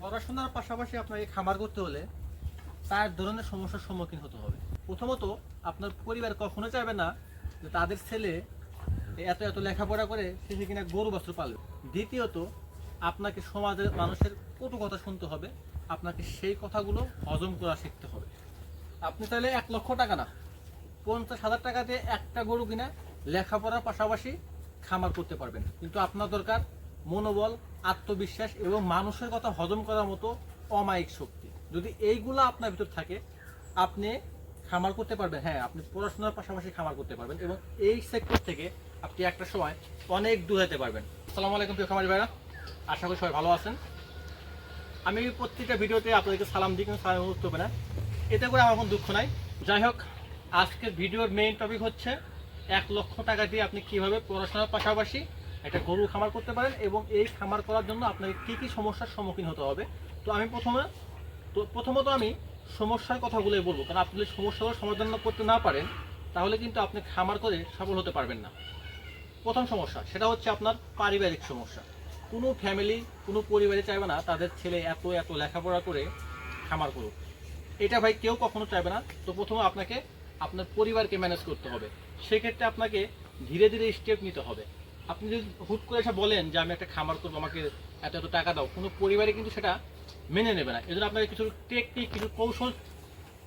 পড়াশোনার পাশাপাশি আপনাকে খামার করতে হলে চার ধরনের সমস্যার সম্মুখীন হতে হবে। প্রথমত, আপনার পরিবার কখনো চাইবে না যে তাদের ছেলে এত এত লেখাপড়া করে সে কিনা গরু বস্ত্র পালবে। দ্বিতীয়ত, আপনাকে সমাজের মানুষের কটু কথা শুনতে হবে, আপনাকে সেই কথাগুলো হজম করা শিখতে হবে। আপনি চাইলে এক লক্ষ টাকা না, পঞ্চাশ হাজার টাকা দিয়ে একটা গরু কিনা লেখাপড়ার পাশাপাশি খামার করতে পারবেন। কিন্তু আপনার দরকার মনোবল, আত্মবিশ্বাস এবং মানুষের কথা হজম করার মতো অমায়িক শক্তি। যদি এইগুলো আপনার ভিতর থাকে, আপনি খামার করতে পারবেন। হ্যাঁ আপনি পড়াশোনার পাশাপাশি খামার করতে পারবেন এবং এই সেক্টর থেকে আপনি একটা সময় অনেক দূর যেতে পারবেন। আসসালামু আলাইকুম প্রিয় খামারি ভাইরা, আশা করি সবাই ভালো আছেন। আমি প্রত্যেকটা ভিডিওতে আপনাদেরকে সালাম দিই কিন্তু সালাম হবে না। এতে করে আমার কোনো দুঃখ নাই। যাই হোক, আজকের ভিডিওর মেইন টপিক হচ্ছে এক লক্ষ টাকা দিয়ে আপনি কীভাবে পড়াশোনার পাশাপাশি একটা গরু খামার করতে পারেন এবং এই খামার করার জন্য আপনাকে কী কী সমস্যার সম্মুখীন হতে হবে। তো আমি প্রথমে তো প্রথমত আমি সমস্যার কথাগুলোই বলব। কারণ আপনি যদি সমস্যাগুলো সমাধান করতে না পারেন, তাহলে কিন্তু আপনি খামার করে সফল হতে পারবেন না। প্রথম সমস্যা, সেটা হচ্ছে আপনার পারিবারিক সমস্যা। কোনো ফ্যামিলি কোনো পরিবারে চাইবে না তাদের ছেলে এত এত লেখাপড়া করে খামার করুক। এটা ভাই কেউ কখনো চাইবে না। তো প্রথমে আপনাকে আপনার পরিবারকে ম্যানেজ করতে হবে। সেক্ষেত্রে আপনাকে ধীরে ধীরে স্টেপ নিতে হবে। আপনি যদি হুট করে এসে বলেন যে আমি একটা খামার করব, আমাকে এত এত টাকা দাও, কোনো পরিবারে কিন্তু সেটা মেনে নেবে না। এজন্য আপনাকে কিছু টেকনিক কিছু কৌশল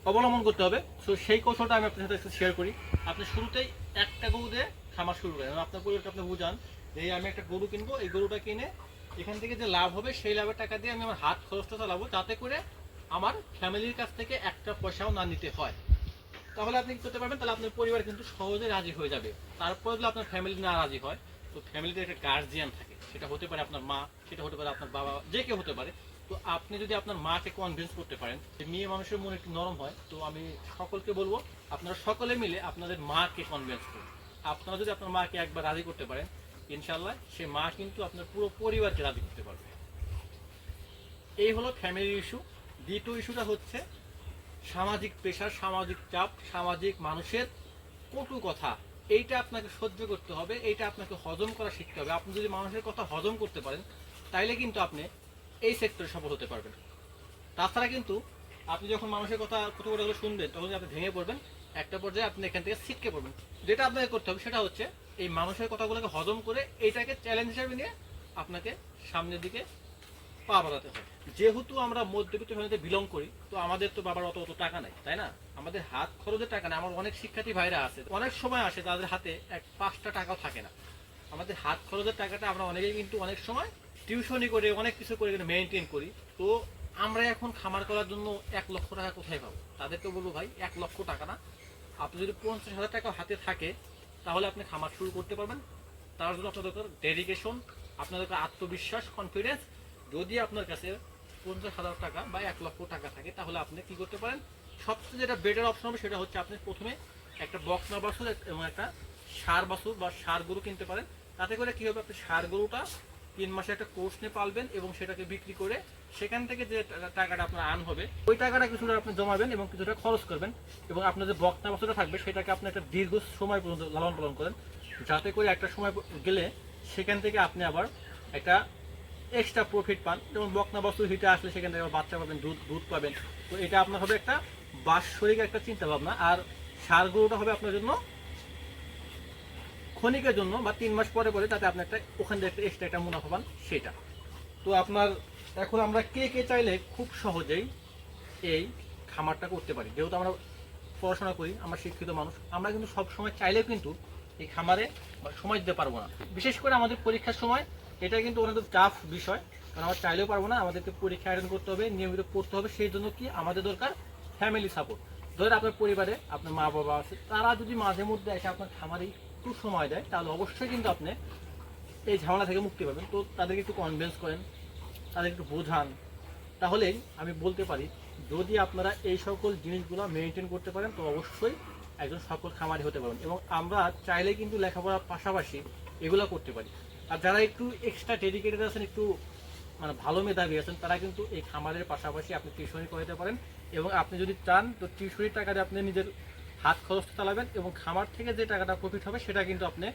অবলম্বন করতে হবে। সো সেই কৌশলটা আমি আপনার সাথে শেয়ার করি। আপনি শুরুতেই একটা গরু দিয়ে খামার শুরু করেন। আপনার পরিবারকে আপনি বুঝান যে আমি একটা গরু কিনবো, এই গরুটা কিনে এখান থেকে যে লাভ হবে, সেই লাভের টাকা দিয়ে আমি আমার হাত খরচটা চালাবো, যাতে করে আমার ফ্যামিলির কাছ থেকে একটা পয়সাও না নিতে হয়। তাহলে আপনি করতে পারবেন? তাহলে আপনার পরিবার কিন্তু সহজে রাজি হয়ে যাবে। তারপরে যদি আপনার ফ্যামিলি না রাজি হয় তো ফ্যামিলিতে একটা গার্জিয়ান থাকে, সেটা হতে পারে আপনার মা, সেটা হতে পারে আপনার বাবা, যে কেউ হতে পারে। তো আপনি যদি আপনার মাকে কনভিন্স করতে পারেন যে মেয়ে মানুষের মন একটু নরম হয়, তো আমি সকলকে বলব, আপনারা সকলে মিলে আপনাদের মাকে কনভিন্স করুন। আপনারা যদি আপনার মাকে একবার রাজি করতে পারেন ইনশাল্লাহ সে মা কিন্তু আপনার পুরো পরিবারকে রাজি করতে পারবে। এই হলো ফ্যামিলি ইস্যু দ্বিতীয় ইস্যুটা হচ্ছে সামাজিক পেশার সামাজিক চাপ, সামাজিক মানুষের কটু কথা। এইটা আপনাকে সহ্য করতে হবে, এইটা আপনাকে হজম করা শিখতে হবে। আপনি যদি মানুষের কথা হজম করতে পারেন, তাইলে কিন্তু আপনি এই সেক্টরে সফল হতে পারবেন। তাছাড়া কিন্তু আপনি যখন মানুষের কথা কতগুলো শুনবেন, তখন আপনি ভেঙে পড়বেন। একটা পর্যায়ে আপনি এখান থেকে ছিটকে পড়বেন। যেটা আপনাকে করতে হবে সেটা হচ্ছে এই মানুষের কথাগুলোকে হজম করে এইটাকে চ্যালেঞ্জ হিসাবে নিয়ে আপনাকে সামনের দিকে পা বাড়াতে হয়। যেহেতু আমরা মধ্যবিত্ত ফ্যামিলিতে বিলং করি, তো আমাদের তো বাবার অত অত টাকা নাই, তাই না? আমাদের হাত খরচের টাকা না আমার অনেক শিক্ষার্থী ভাইরা আছে, অনেক সময় আসে তাদের হাতে এক পাঁচটা টাকাও থাকে না। আমাদের হাত খরচের টাকাটা আমরা অনেকেই কিন্তু অনেক সময় টিউশনি করে, অনেক কিছু করে কিন্তু মেনটেন করি। তো আমরা এখন খামার করার জন্য এক লক্ষ টাকা কোথায় পাবো? তাদেরকে বলব ভাই, এক লক্ষ টাকা না। আপনি যদি পঞ্চাশ হাজার টাকা হাতে থাকে, তাহলে আপনি খামার শুরু করতে পারবেন। তার জন্য আপনার দরকার ডেডিকেশন আপনার দরকার আত্মবিশ্বাস কনফিডেন্স যদি আপনার কাছে পঞ্চাশ হাজার টাকা বা এক লক্ষ টাকা থাকে, তাহলে আপনি কি করতে পারেন? সবচেয়ে যেটা বেটার অপশন হবে সেটা হচ্ছে আপনি প্রথমে একটা বকনা বাছুর এবং একটা সার বাছুর বা সার গরু কিনতে পারেন। তাতে করে কি হবে? আপনি সার গরুটা তিন মাসে একটা কোর্স নিয়ে পালবেন এবং সেটাকে বিক্রি করে সেখান থেকে যে টাকাটা আপনার আন হবে, ওই টাকাটা কিছুটা আপনি জমাবেন এবং কিছুটা খরচ করবেন এবং আপনার যে বকনা বাছুরটা থাকবে সেটাকে আপনি একটা দীর্ঘ সময় পর্যন্ত লালন পালন করেন। যাতে করে একটা সময় গেলে সেখান থেকে আপনি আবার একটা এক্সট্রা প্রফিট পান। যেমন বকনা বস্তু হিটে আসলে সেখান থেকে বাচ্চা পাবেন, দুধ দুধ পাবেন। তো এটা আপনার হবে একটা বাৎসরিক একটা চিন্তা ভাবনা আর সার গরুটা হবে আপনার জন্য ক্ষণিকের জন্য বা তিন মাস পরে পরে তাতে আপনি একটা ওখান থেকে একটা এক্সট্রা একটা মুনাফা পান সেটা। তো আপনার এখন আমরা কে কে চাইলে খুব সহজেই এই খামারটা করতে পারি। যেহেতু আমরা পড়াশোনা করি, আমরা শিক্ষিত মানুষ, আমরা কিন্তু সব সময় চাইলেও কিন্তু এই খামারে সময় দিতে পারব না। বিশেষ করে আমাদের পরীক্ষার সময় এটা কিন্তু অনেক টাফ বিষয়, কারণ আমরা চাইলেও পারব না, আমাদেরকে পরীক্ষা অ্যাটেন্ড করতে হবে, নিয়মিত পড়তে হবে সেই জন্য কি আমাদের দরকার ফ্যামিলি সাপোর্ট ধরেন আপনার পরিবারে আপনার মা বাবা আছে, তারা যদি মাঝে মধ্যে এসে আপনার খামারে একটু সময় দেয়, তাহলে অবশ্যই কিন্তু আপনি এই ঝামেলা থেকে মুক্তি পাবেন। তো তাদেরকে একটু কনভিন্স করেন তাদের একটু বোঝান। তাহলেই আমি বলতে পারি, যদি আপনারা এই সকল জিনিসগুলো মেনটেন করতে পারেন, তো অবশ্যই একজন সফল খামারি হতে পারেন এবং আমরা চাইলে কিন্তু লেখাপড়ার পাশাপাশি এগুলো করতে পারি। আর যারা একটু এক্সট্রা ডেডিকেটেড আছেন, একটু মানে ভালো মেধাবী আছেন, তারা কিন্তু এই খামারের পাশাপাশি আপনি টিউশনি করাতে পারেন এবং আপনি যদি চান, তো টিউশনির টাকা দিয়ে আপনি নিজের হাত খরচ চালাবেন এবং খামার থেকে যে টাকাটা প্রফিট হবে, সেটা কিন্তু আপনি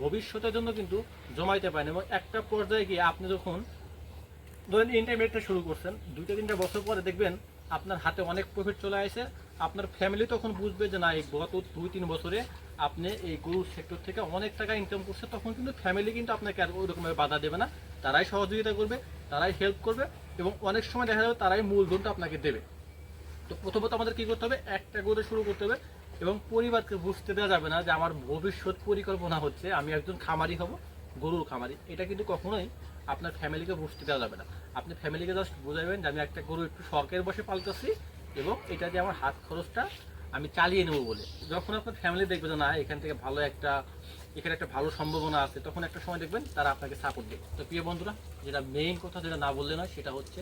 ভবিষ্যতের জন্য কিন্তু জমাইতে পারেন এবং একটা পর্যায়ে গিয়ে আপনি যখন ধরেন ইন্টারমিডিয়েটটা শুরু করছেন, দুইটা তিনটা বছর পরে দেখবেন আপনার হাতে অনেক প্রফিট চলে আসে, আপনার ফ্যামিলি তখন বুঝবে যে না, এই গত দুই, তিন বছরে আপনি এই গরুর সেক্টর থেকে অনেক টাকা ইনকাম করছে, তখন কিন্তু ফ্যামিলি কিন্তু আপনাকে আর ওই রকমভাবে বাধা দেবে না। তারাই সহযোগিতা করবে, তারাই হেল্প করবে এবং অনেক সময় দেখা যাবে তারাই মূলধনটা আপনাকে দেবে। তো প্রথমত আমাদের কি করতে হবে? একটা করে শুরু করতে হবে এবং পরিবারকে বুঝতে দেওয়া যাবে না যে আমার ভবিষ্যৎ পরিকল্পনা হচ্ছে, আমি একজন খামারি হব, গরুর খামারি। এটা কিন্তু কখনোই আপনার ফ্যামিলিকে বুঝতে দেওয়া যাবে না। আপনি ফ্যামিলিকে জাস্ট বোঝাবেন যে আমি একটা গরু একটু শখের বসে পালতেছি এবং এটা যে আমার হাত খরচটা আমি চালিয়ে নেব বলে। যখন আপনার ফ্যামিলি দেখবে যে না, এখান থেকে ভালো একটা, এখানে একটা ভালো সম্ভাবনা আছে, তখন একটা সময় দেখবেন তারা আপনাকে সাপোর্ট দেবে। তো প্রিয় বন্ধুরা, যেটা মেইন কথা যেটা না বললে নয়, সেটা হচ্ছে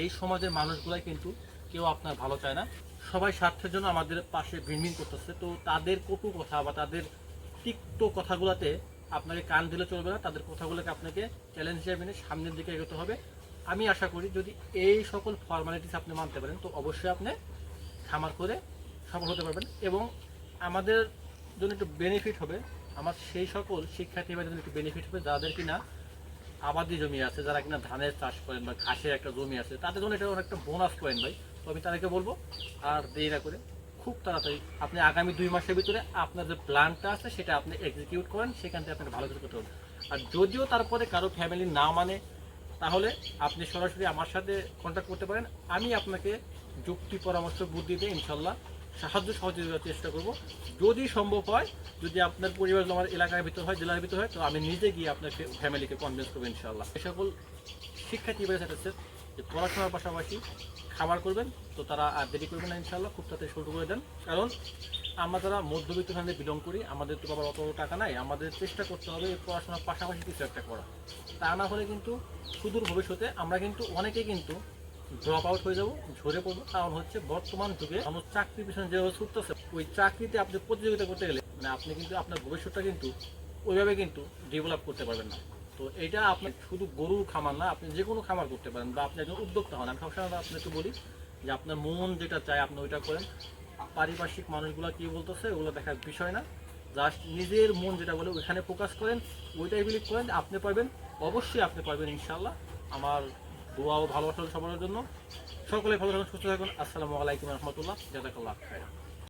এই সমাজের মানুষগুলাই কিন্তু কেউ আপনার ভালো চায় না। সবাই স্বার্থের জন্য আমাদের পাশে ভিনভিন করতেছে। তো তাদের কটু কথা বা তাদের তিক্ত কথাগুলোতে আপনাকে কান দিলে চলবে না। তাদের কথাগুলোকে আপনাকে চ্যালেঞ্জ হিসেবে মেনে সামনের দিকে এগোতে হবে। আমি আশা করি যদি এই সকল ফর্মালিটিস আপনি মানতে পারেন, তো অবশ্যই আপনি খামার করে সফল হতে পারবেন এবং আমাদের জন্য একটু বেনিফিট হবে। আমার সেই সকল শিক্ষার্থী জন্য একটু বেনিফিট হবে যাদের কিনা আবাদি জমি আছে, যারা কিনা ধানের চাষ করেন বা ঘাসের একটা জমি আছে, তাদের জন্য এটা অনেকটা বোনাস পয়েন্ট ভাই। তো আমি তাদেরকে বলব, আর দেরি না করে খুব তাড়াতাড়ি আপনি আগামী দুই মাসের ভিতরে আপনার যে প্ল্যানটা আছে, সেটা আপনি এক্সিকিউট করেন, সেখান থেকে আপনাকে ভালো কিছু করতে হবে। আর যদিও তারপরে কারও ফ্যামিলি না মানে তাহলে আপনি সরাসরি আমার সাথে কন্ট্যাক্ট করতে পারেন। আমি আপনাকে যুক্তি পরামর্শ বুদ্ধি দিয়ে ইনশাল্লাহ সাহায্য সহযোগিতার চেষ্টা করব। যদি সম্ভব হয়, যদি আপনার পরিবার আমার এলাকার ভিতর হয়, জেলার ভিতর হয়, তো আমি নিজে গিয়ে আপনার ফ্যামিলিকে কনভিন্স করব ইনশাল্লাহ এই সকল শিক্ষার্থী থাকছে যে পড়াশোনার পাশাপাশি খাবার করবেন, তো তারা আর দেরি করবেন না ইনশাল্লাহ খুব তাড়াতাড়ি শুরু করে দেন। কারণ আমরা যারা মধ্যবিত্ত ফ্যামিলি বিলং করি, আমাদের তো বাবার অত টাকা নাই, আমাদের চেষ্টা করতে হবে পড়াশোনার পাশাপাশি কিছু একটা করা তা না হলে কিন্তু সুদূর ভবিষ্যতে আমরা কিন্তু অনেকেই কিন্তু ড্রপ আউট হয়ে যাব, ঝরে পড়ব। কারণ হচ্ছে বর্তমান যুগে মানুষ চাকরির পিছনে যেভাবে ছুটতেছে, ওই চাকরিতে আপনি প্রতিযোগিতা করতে গেলে মানে আপনি কিন্তু আপনার ভবিষ্যৎটা কিন্তু ওইভাবে কিন্তু ডেভেলপ করতে পারবেন না। তো এটা আপনি শুধু গরুর খামার না, আপনি যে কোনো খামার করতে পারেন বা আপনি একজন উদ্যোক্তা হন। আমি সবসময় আপনাকে বলি যে আপনার মন যেটা চায়, আপনি ওইটা করেন। পারিপার্শ্বিক মানুষগুলো কি বলতেছে, ওগুলো দেখার বিষয় না। জাস্ট নিজের মন যেটা বলে ওইখানে ফোকাস করেন, ওইটাই বিলিভ করেন, আপনি পারবেন। অবশ্যই আপনি পারবেন ইনশাল্লাহ আমার দোয়া ও ভালোবাসা সবার জন্য। সকলে ভালো থাকুন সুস্থ থাকুন। আসসালামু আলাইকুম রহমতুল্লাহ। জাজাকাল্লাহ